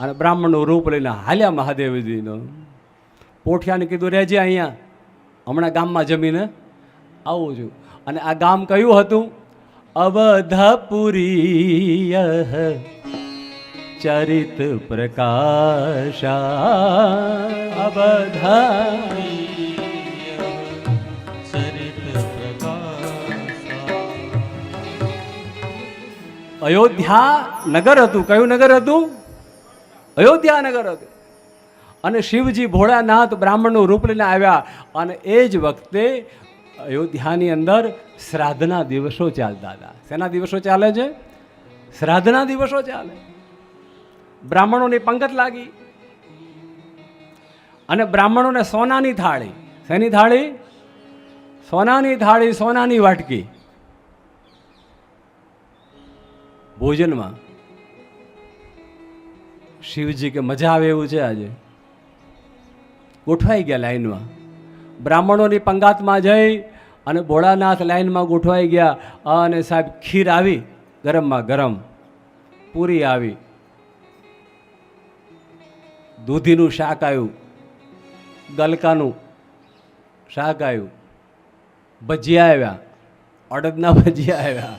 અને બ્રાહ્મણનું રૂપ લઈને હાલ્યા મહાદેવજીનો. પોઠિયાને કીધું, રહેજે અહીંયા. હમણાં ગામમાં જમીને આવું છું. અને આ ગામ કયું હતું? અવધપુરી ચરિત પ્રકાશા. અવધા અયોધ્યા નગર હતું. કયું નગર હતું? અયોધ્યા નગર હતું. અને શિવજી ભોળાનાથ બ્રાહ્મણનું રૂપ લઈને આવ્યા અને એ જ વખતે અયોધ્યાની અંદર શ્રાદ્ધના દિવસો ચાલતા હતા. શેના દિવસો ચાલે છે? શ્રાદ્ધના દિવસો ચાલે. બ્રાહ્મણોની પંગત લાગી. અને બ્રાહ્મણોને સોનાની થાળી. શેની થાળી? સોનાની થાળી, સોનાની વાટકી. ભોજનમાં. શિવજી કે મજા આવે એવું છે આજે? ગોઠવાઈ ગયા લાઈનમાં. બ્રાહ્મણોની પંગાતમાં જઈ અને ભોળાનાથ લાઈનમાં ગોઠવાઈ ગયા. અને સાહેબ ખીર આવી, ગરમમાં ગરમ. પૂરી આવી. દૂધીનું શાક આવ્યું. ગલકાનું શાક આવ્યું. ભજીયા આવ્યા. અડદના ભજીયા આવ્યા.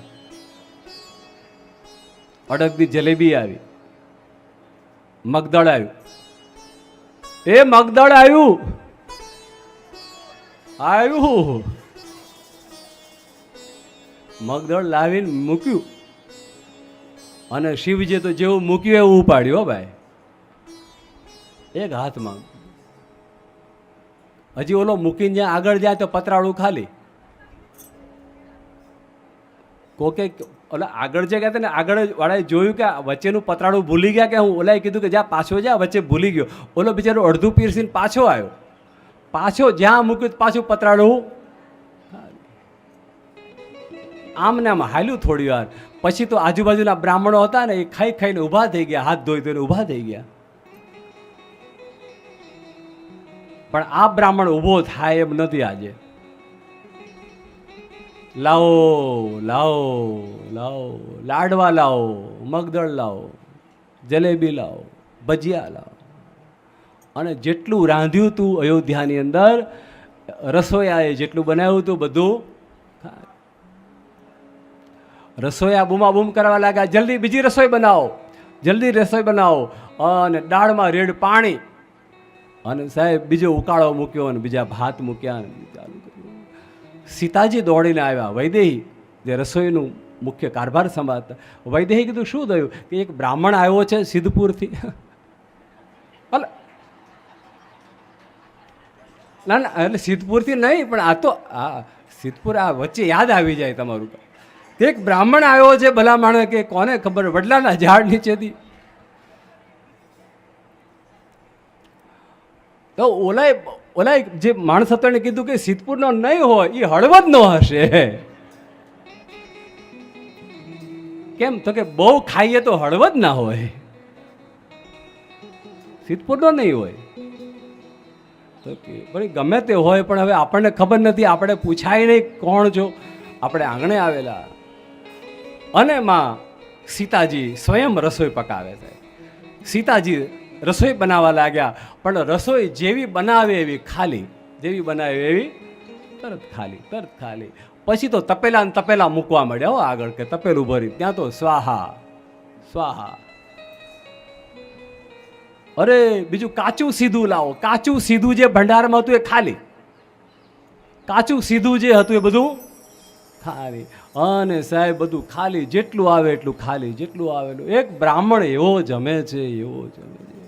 અડદની જલેબી આવી. મગદળ આવ્યું. એ મગદળ આવ્યું. આવ્યું. મગદળ લાવીને મૂક્યું. અને શિવજી તો જેવું મૂક્યું એવું ઉપાડ્યું હો ભાઈ. એક હાથમાં. હજી ઓલો મૂકીને જ્યાં આગળ જાય તો પતરાળું ખાલી. કોકે ઓલા આગળ જે ગયા ને, આગળ વાળાએ જોયું કે વચ્ચેનું પતરાળું ભૂલી ગયા કે હું ઓલાએ કીધું કે જ્યાં પાછો જા વચ્ચે ભૂલી ગયો. ઓલો બિચારો અડધું પીરસીને પાછો આવ્યો. પાછો જ્યાં મૂક્યું પાછું પતરાળું આમ ને આમ હાલ્યું થોડી વાર. પછી તો આજુબાજુના બ્રાહ્મણો હતા ને, એ ખાઈ ખાઈને ઊભા થઈ ગયા, હાથ ધોઈ ધોઈને ઊભા થઈ ગયા. પણ આ બ્રાહ્મણ ઊભો થાય એમ નથી આજે. લાવો લાવો લાવો, લાડવા લાવો, મગદળ લાવો, જલેબી લાવો, ભજીયા લાવો. અને જેટલું રાંધ્યું હતું અયોધ્યાની અંદર રસોયાએ જેટલું બનાવ્યું હતું બધું. રસોયા બૂમા બૂમ કરવા લાગ્યા, જલ્દી બીજી રસોઈ બનાવો, જલ્દી રસોઈ બનાવો. અને દાળમાં રેડ પાણી. અને સાહેબ, બીજો ઉકાળો મૂક્યો અને બીજા ભાત મૂક્યા અને ચાલુ સીતાજી દોડીને આવ્યા. વૈદેહી, જે રસોઈનું મુખ્ય કારભાર સંભાળતા, વૈદેહી કીધું, શું થયું? કે એક બ્રાહ્મણ આવ્યો છે સિદ્ધપુરથી. ભલે ના ના, એટલે સિદ્ધપુરથી નહીં, પણ આ તો, આ સિદ્ધપુર, આ વચ્ચે યાદ આવી જાય તમારું. એક બ્રાહ્મણ આવ્યો છે ભલા માણસ કે કોને ખબર? વડલાના ઝાડ નીચેથી. તો ઓલાએ ઓલાએ જે માણસ હતો એને કીધું કે સિદ્ધપુરનો નહીં હોય એ હળવદનો હશે. કેમ? તો કે બહુ ખાઈએ તો હળવદ ના હોય. સિદ્ધપુરનો નહીં હોય. તો કે ભાઈ ગમે તે હોય, પણ હવે આપણને ખબર નથી, આપણે પૂછાય નહીં કોણ છો. આપણે આંગણે આવેલા. અને માં સીતાજી સ્વયં રસોઈ પકાવે છે. સીતાજી રસોઈ બનાવવા લાગ્યા. પણ રસોઈ જેવી બનાવે એવી ખાલી. જેવી બનાવે એવી તરત ખાલી તરત ખાલી. પછી તો તપેલા ને તપેલા મૂકવા મળ્યા હો આગળ કે તપેલું ભરી. ત્યાં તો સ્વાહા સ્વાહા. અરે, બીજું કાચું સીધું લાવો. કાચું સીધું જે ભંડારમાં હતું એ ખાલી. કાચું સીધું જે હતું એ બધું ખાલી. અને સાહેબ, બધું ખાલી. જેટલું આવે એટલું ખાલી. જેટલું આવે એટલું એક બ્રાહ્મણ એવો જમે છે, એવો જમે છે.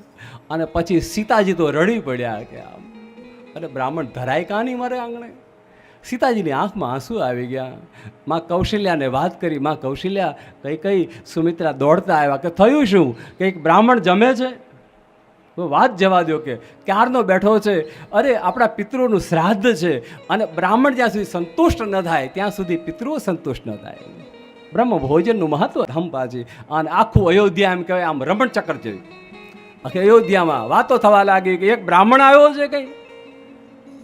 અને પછી સીતાજી તો રડી પડ્યા કે આમ અરે બ્રાહ્મણ ધરાય કાં નહીં મારે આંગણે? સીતાજીની આંખમાં આંસુ આવી ગયા. માં કૌશલ્યાને વાત કરી. માં કૌશલ્યા કઈ કઈ સુમિત્રા દોડતા આવ્યા કે થયું શું? કંઈક બ્રાહ્મણ જમે છે? વાત જવા દો કે ક્યારનો બેઠો છે? અરે આપણા પિતૃનું શ્રાદ્ધ છે અને બ્રાહ્મણ જ્યાં સુધી સંતુષ્ટ ન થાય, ત્યાં સુધી પિતૃઓ સંતુષ્ટ ન થાય. બ્રહ્મ ભોજનનું મહત્વ હમ પાછી અને આખું અયોધ્યા એમ કહેવાય, આમ રમણચક્ર જેવી. અયોધ્યામાં વાતો થવા લાગી કે એક બ્રાહ્મણ આવ્યો છે કઈ?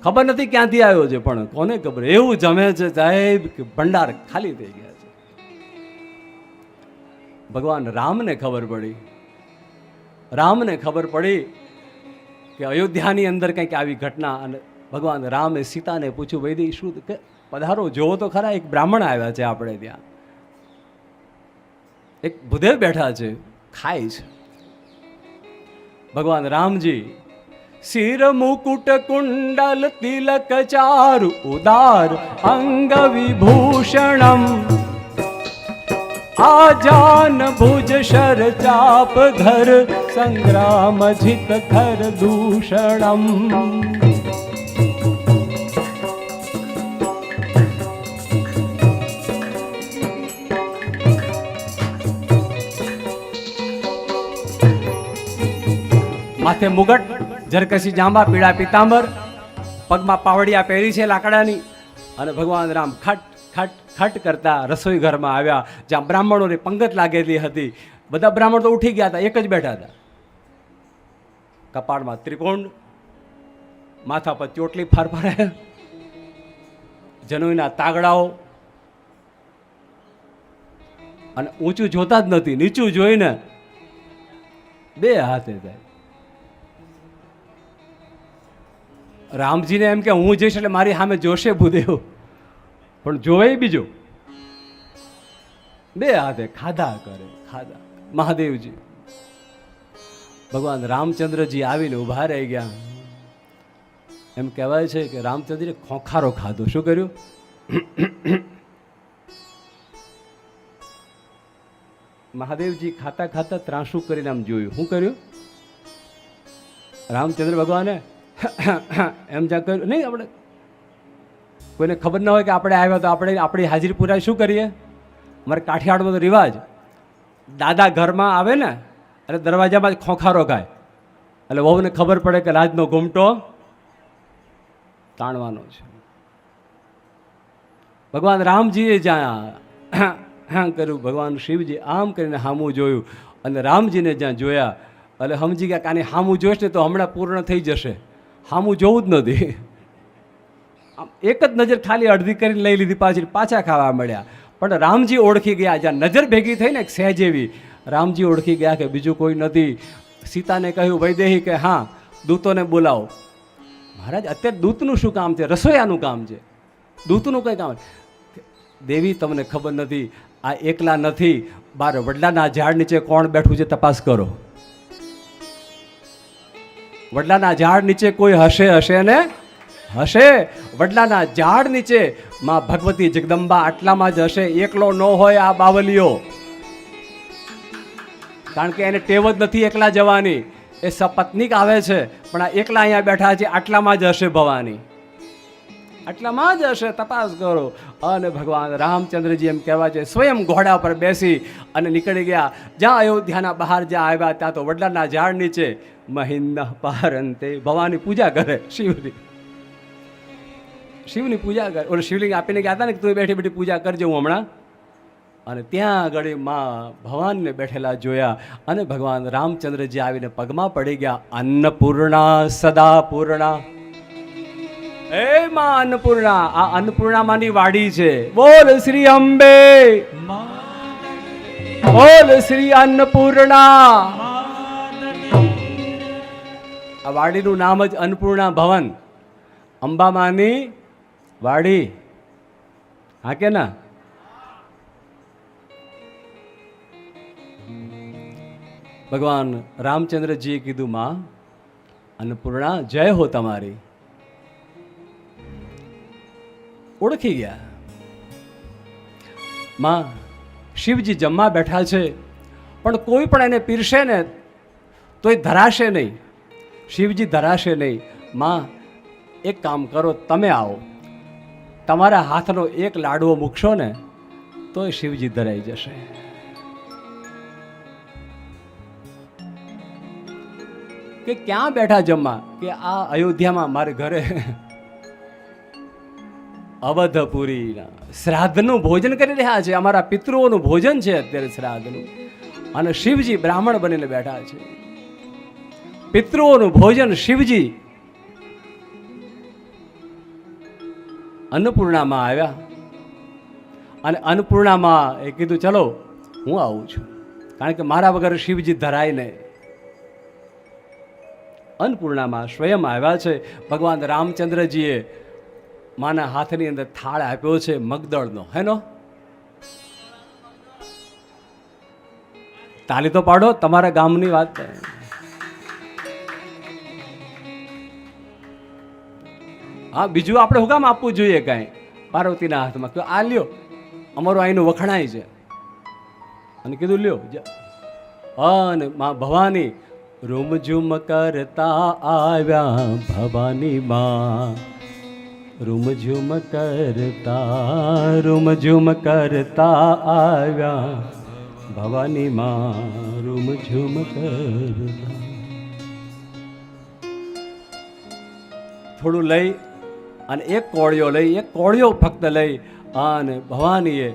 ખબર નથી ક્યાંથી આવ્યો છે, પણ કોને ખબર? એવું જમે છે સાહેબ કે ભંડાર ખાલી થઈ ગયા છે. ભગવાન રામને ખબર પડી. રામને ખબર પડી કે અયોધ્યાની અંદર કંઈક આવી ઘટના અને ભગવાન રામે સીતાને પૂછ્યું, વૈદી શું કે પધારો? જોવો તો ખરા, એક બ્રાહ્મણ આવ્યા છે આપણે ત્યાં. એક ભૂદેવ બેઠા છે, ખાય છે. ભગવાન રામજી, શિર મુકુટ કુંડલ તિલક ચારુ ઉદાર અંગ વિભૂષણમ. આજાન ભુજ શર ચાપ ધર, સંગ્રામ જિત ખર દૂષણમ. માથે મુગટ જરકસી જાંબા, પીળા પિતાંબર, પગમાં પાવડિયા પહેરી છે લાકડાની. અને ભગવાન રામ ખટ ખટ ખટ કરતા રસોઈ ઘરમાં આવ્યા, જ્યાં બ્રાહ્મણોની પંગત લાગેલી હતી. બધા બ્રાહ્મણ તો ઉઠી ગયા હતા, એક જ બેઠા હતા. કપાળમાં ત્રિકોણ માથા પર ચોટલી ફરફરે, જનોઈના તાગડાઓ. અને ઊંચું જોતા જ નથી, નીચું જોઈને બે હાથે થાય. રામજીને એમ કે હું જઈશ એટલે મારી સામે જોશે ભૂદેવ. પણ જોવે બીજો. બે હાથે ખાધા કરે, ખાધા. મહાદેવજી. ભગવાન રામચંદ્રજી આવીને ઊભા રહી ગયા. એમ કહેવાય છે કે રામચંદ્રે ખોખારો ખાધો. શું કર્યું? મહાદેવજી ખાતા ખાતા ત્રાસું કરીને આમ જોયું. શું કર્યું? રામચંદ્ર ભગવાને એમ જ્યાં કર્યું. નહીં આપણે કોઈને ખબર ન હોય કે આપણે આવ્યા તો આપણે આપણી હાજરી પુરાય શું કરીએ? અમારે કાઠિયાવાડમાં તો રિવાજ. દાદા ઘરમાં આવે ને, એટલે દરવાજામાં જ ખોખારો ગાય એટલે વહુને ખબર પડે કે રાજનો ઘૂમટો તાણવાનો છે. ભગવાન રામજીએ જ્યાં હા કર્યું, ભગવાન શિવજી આમ કરીને હામું જોયું અને રામજીને જ્યાં જોયા, એટલે સમજી ગયા કે આને હામું જોઈશ ને તો હમણાં પૂર્ણ થઈ જશે. હામું જોવું જ નથી. આમ એક જ નજર ખાલી અડધી કરીને લઈ લીધી, પાછી પાછા ખાવા મળ્યા. પણ રામજી ઓળખી ગયા, જ્યાં નજર ભેગી થઈ ને સહેજ એવી રામજી ઓળખી ગયા કે બીજું કોઈ નથી. સીતાને કહ્યું, વૈદેહી, કે હા, દૂતોને બોલાવો. મહારાજ, અત્યારે દૂતનું શું કામ છે? રસોયાનું કામ છે. દૂતનું કંઈ કામ દેવી, તમને ખબર નથી, આ એકલા નથી. બાર વડલાના ઝાડ નીચે કોણ બેઠું છે, તપાસ કરો. વડલાના ઝાડ નીચે કોઈ હશે હશે ને? હશે. વડલાના ઝાડ નીચે માં ભગવતી જગદંબા આટલામાં જ હશે. એકલો ન હોય આ બાવલીઓ. કારણ કે એને ટેવ જ નથી એકલા જવાની. એ સપત્નીક આવે છે, પણ આ એકલા અહીંયા બેઠા છે, આટલામાં જ હશે ભવાની. આટલામાં જ હશે, તપાસ કરો. અને ભગવાન રામચંદ્રજી એમ કહેવા છે, સ્વયં ઘોડા પર બેસી અને નીકળી ગયા. જ્યાં અયોધ્યાના બહાર જ્યાં આવ્યા, ત્યાં તો વડલાના ઝાડ નીચે મહિન્દ પારંતે ભવાની પૂજા કરે. શિવની શિવની પૂજા કરે. ઓલે શિવલિંગ આપીને ગયા હતા ને તું બેઠી બેઠી પૂજા કરજે હું હમણાં. અને ત્યાં આગળમાં ભગવાનને બેઠેલા જોયા અને ભગવાન રામચંદ્રજી આવીને પગમાં પડી ગયા. અન્નપૂર્ણા સદા પૂર્ણા એ માં અન્નપૂર્ણા, આ અન્નપૂર્ણામાંની વાડી છે. બોલ શ્રી અંબે. બોલ શ્રી અન્નપૂર્ણા. આ વાડીનું નામ જ અન્નપૂર્ણા ભવન. અંબામાની વાડી. હા કે ના? ભગવાન રામચંદ્રજીએ કીધું, માં, અન્નપૂર્ણા, જય હો તમારી. ઓળખી ગયા. માં, શિવજી જમવા બેઠા છે, પણ કોઈ પણ એને પીરશે ને તો એ ધરાશે નહીં. શિવજી ધરાશે નહીં. માં, એક કામ કરો, તમે આવો. તમારા હાથનો એક લાડવો મૂકશો ને તો એ શિવજી ધરાઈ જશે. કે ક્યાં બેઠા જમવા? કે આ અયોધ્યામાં મારે ઘરે અવધપુરીના શ્રાદ્ધનું ભોજન કરી રહ્યા છે. અમારા પિતૃઓનું ભોજન છે અત્યારે શ્રાદ્ધનું. અને શિવજી બ્રાહ્મણ બનીને બેઠા છે. પિતૃઓનું ભોજન શિવજી અન્નપૂર્ણામાં આવ્યા. અને અન્નપૂર્ણામાં એ કીધું, ચલો, હું આવું છું. કારણ કે મારા વગર શિવજી ધરાય નહીં. અન્નપૂર્ણામાં સ્વયં આવ્યા છે. ભગવાન રામચંદ્રજીએ માના હાથની અંદર થાળ આપ્યો છે મગદળનો. હેનો તાલી તો પાડો, તમારા ગામની વાત. હા, બીજું આપણે હું કામ આપવું જોઈએ કાંઈ? પાર્વતીના હાથમાં. કે આ લ્યો, અમારું અહીંનું વખણાય છે. અને કીધું, લ્યો. અને મા ભવાની, રૂમઝુમ કરતા આવ્યા ભવાની માં. રૂમઝુમ કરતા રૂમઝુમ કરતા આવ્યા. ભવાની માં રૂમઝુમ કરતા. થોડું લઈ અને એક કોળિયો લઈ, એક કોળિયો ફક્ત લઈ અને ભવાનીએ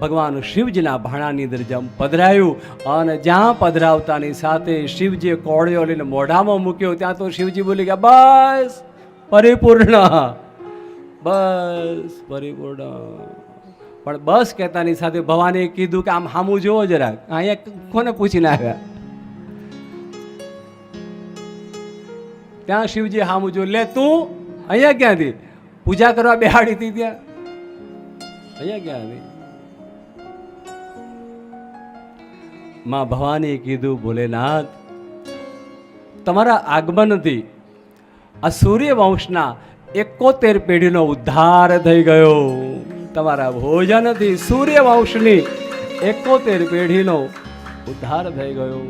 ભગવાન શિવજીના ભાણાની અંદર જેમ પધરાયું અને જ્યાં પધરાવતાની સાથે શિવજીએ કોળિયો લઈને મોઢામાં મૂક્યો, ત્યાં તો શિવજી બોલી ગયા, બસ, પરિપૂર્ણ. બસ પરિપૂર્ણ પણ બસ કહેતાની સાથે ભવાને કીધું કે આમ હામું જોવો જરાક. અહીંયા કોને પૂછીને આવ્યા? ત્યાં શિવજી હામું જો લે તું, અહીંયા ક્યાંથી પૂજા કરવા બેહાડી હતી ત્યાં? અહીંયા ક્યાંથી માં ભવાનીએ કીધું, ભોલેનાથ, તમારા આગમનથી આ સૂર્યવંશના એકોતેર પેઢીનો ઉદ્ધાર થઈ ગયો. તમારા ભોજનથી સૂર્યવંશની એકોતેર પેઢીનો ઉદ્ધાર થઈ ગયો.